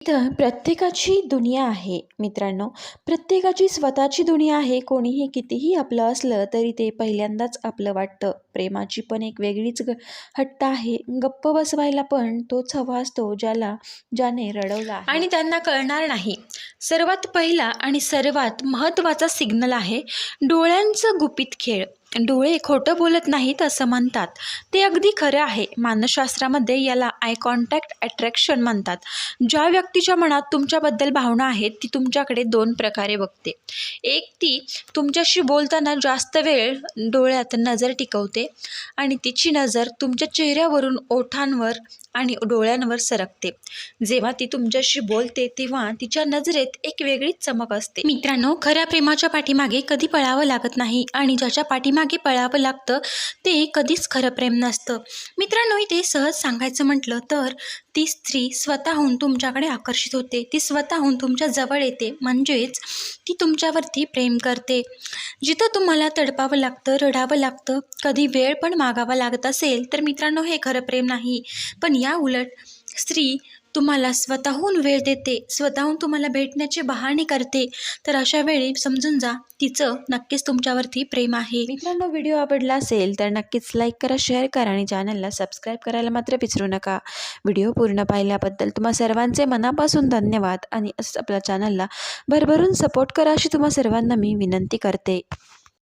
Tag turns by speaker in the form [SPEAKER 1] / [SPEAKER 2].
[SPEAKER 1] इथं प्रत्येकाची दुनिया आहे मित्रांनो. प्रत्येकाची स्वतःची दुनिया आहे. कोणीही कितीही आपलं असलं तरी ते पहिल्यांदाच आपलं वाटतं. प्रेमाची पण एक वेगळीच ग हट्ट आहे. गप्प बसवायला पण तोच हवा असतो ज्याला ज्याने रडवला
[SPEAKER 2] आणि त्यांना कळणार नाही. सर्वात पहिला आणि सर्वात महत्त्वाचा सिग्नल आहे डोळ्यांचं गुपित खेळ. डोळे खोटं बोलत नाहीत असं म्हणतात. ते अगदी खरं आहे. मानसशास्त्रामध्ये याला आय कॉन्टॅक्ट अट्रॅक्शन म्हणतात. ज्या व्यक्तीच्या मनात तुमच्याबद्दल भावना आहेत ती तुमच्याकडे दोन प्रकारे बघते. एक ती तुमच्याशी बोलताना जास्त वेळ डोळ्यात नजर टिकवते आणि तिची नजर तुमच्या चेहऱ्यावरून ओठांवर आणि डोळ्यांवर सरकते. जेव्हा ती तुमच्याशी बोलते तेव्हा तिच्या नजरेत एक वेगळीच चमक असते. मित्रांनो खऱ्या प्रेमाच्या पाठीमागे कधी पळावं लागत नाही आणि ज्याच्या पाठीमागे पळावं लागतं ते कधीच खरं प्रेम नसतं. मित्रांनो इथे सहज सांगायचं म्हटलं तर ती स्त्री स्वतःहून तुमच्याकडे आकर्षित होते. ती स्वतःहून तुमच्या जवळ येते. म्हणजेच ती तुमच्यावरती प्रेम करते. जिथं तुम्हाला तडपावं लागतं रडावं लागतं कधी वेळ पण मागावा लागत असेल तर मित्रांनो हे खरं प्रेम नाही. पण या उलट स्त्री तुम्हाला स्वतःहून वेळ देते स्वतःहून तुम्हाला भेटण्याचे बहाणे करते तर अशा वेळी समजून जा तिचं नक्कीच तुमच्यावरती प्रेम आहे.
[SPEAKER 1] मित्रांनो व्हिडिओ आवडला असेल तर नक्कीच लाईक करा शेअर करा आणि चॅनलला सबस्क्राईब करायला मात्र विसरू नका. व्हिडिओ पूर्ण पाहिल्याबद्दल तुम्हा सर्वांचे मनापासून धन्यवाद आणि असंच आपल्या चॅनलला भरभरून सपोर्ट करा अशी तुम्हा सर्वांना मी विनंती करते.